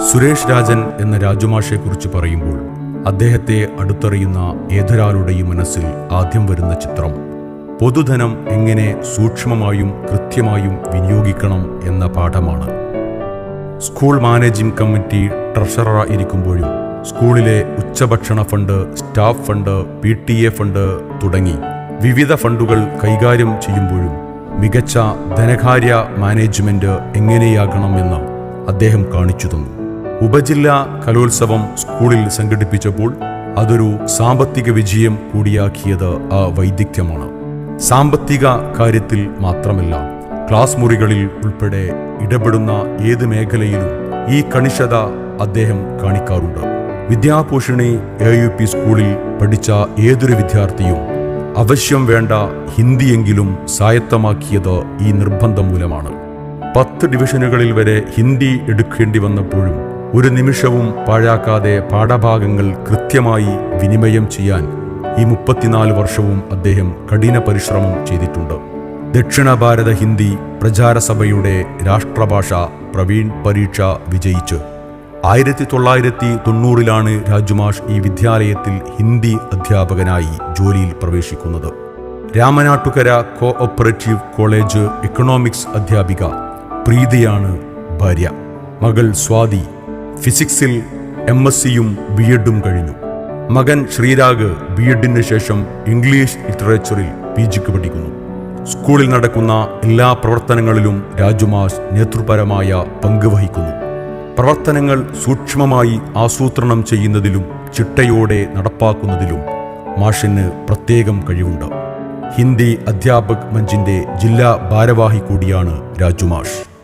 സുരേഷ് രാജൻ എന്ന രാജുമാഷയെക്കുറിച്ച് പറയുമ്പോൾ അദ്ദേഹത്തെ അടുത്തറിയുന്ന ഏതൊരാളുടെയും മനസ്സിൽ ആദ്യം വരുന്ന ചിത്രം പൊതുധനം എങ്ങനെ സൂക്ഷ്മമായും കൃത്യമായും വിനിയോഗിക്കണം എന്ന പാഠമാണ്. സ്കൂൾ മാനേജിംഗ് കമ്മിറ്റി ട്രഷറർ ഇരിക്കുമ്പോഴും സ്കൂളിലെ ഉച്ചഭക്ഷണ fund staff fund P T A fund തുടങ്ങി വിവിധ ഫണ്ടുകൾ കൈകാര്യം ചെയ്യുമ്പോഴും മികച്ച ധനകാര്യ മാനേജ്മെന്റ് എങ്ങനെയാകണമെന്ന് അദ്ദേഹം കാണിച്ചു തന്നു. ഉപജില്ലാ കലോത്സവം സ്കൂളിൽ സംഘടിപ്പിച്ചപ്പോൾ അതൊരു സാമ്പത്തിക വിജയം കൂടിയാക്കിയത് ആ വൈദഗ്ധ്യമാണ്. സാമ്പത്തിക കാര്യത്തിൽ മാത്രമല്ല ക്ലാസ് മുറികളിൽ ഉൾപ്പെടെ ഇടപെടുന്ന ഏത് മേഖലയിലും ഈ കണിശത അദ്ദേഹം കാണിക്കാറുണ്ട്. വിദ്യാഭൂഷണി എ യു പി സ്കൂളിൽ പഠിച്ച ഏതൊരു വിദ്യാർത്ഥിയും അവശ്യം വേണ്ട ഹിന്ദിയെങ്കിലും സ്വായത്തമാക്കിയത് ഈ നിർബന്ധം മൂലമാണ്. പത്ത് ഡിവിഷനുകളിൽ വരെ ഹിന്ദി എടുക്കേണ്ടി വന്നപ്പോഴും ഒരു നിമിഷവും പാഴാക്കാതെ പാഠഭാഗങ്ങൾ കൃത്യമായി വിനിമയം ചെയ്യാൻ ഈ മുപ്പത്തിനാല് വർഷവും അദ്ദേഹം കഠിന പരിശ്രമം ചെയ്തിട്ടുണ്ട്. ദക്ഷിണ ഭാരത ഹിന്ദി പ്രചാരസഭയുടെ രാഷ്ട്രഭാഷ പ്രവീൺ പരീക്ഷ വിജയിച്ച് ആയിരത്തി തൊള്ളായിരത്തി തൊണ്ണൂറിലാണ് രാജുമാഷ് ഈ വിദ്യാലയത്തിൽ ഹിന്ദി അധ്യാപകനായി ജോലിയിൽ പ്രവേശിക്കുന്നത്. Ramanattukara co operative college economics അധ്യാപിക പ്രീതിയാണ് ഭാര്യ. മകൾ സ്വാതി ഫിസിക്സിൽ എം എസ് സിയും ബി എഡും കഴിഞ്ഞു. മകൻ ശ്രീരാഗ് ബി എഡിന് ശേഷം ഇംഗ്ലീഷ് ലിറ്ററേച്ചറിൽ പി ജിക്ക് പഠിക്കുന്നു. സ്കൂളിൽ നടക്കുന്ന എല്ലാ പ്രവർത്തനങ്ങളിലും രാജുമാസ് നേതൃപരമായ പങ്ക് വഹിക്കുന്നു. പ്രവർത്തനങ്ങൾ സൂക്ഷ്മമായി ആസൂത്രണം ചെയ്യുന്നതിലും ചിട്ടയോടെ നടപ്പാക്കുന്നതിലും മാഷിന് പ്രത്യേകം കഴിവുണ്ട്. ഹിന്ദി അധ്യാപക് മഞ്ചിന്റെ ജില്ലാ ഭാരവാഹി കൂടിയാണ് രാജുമാഷ്.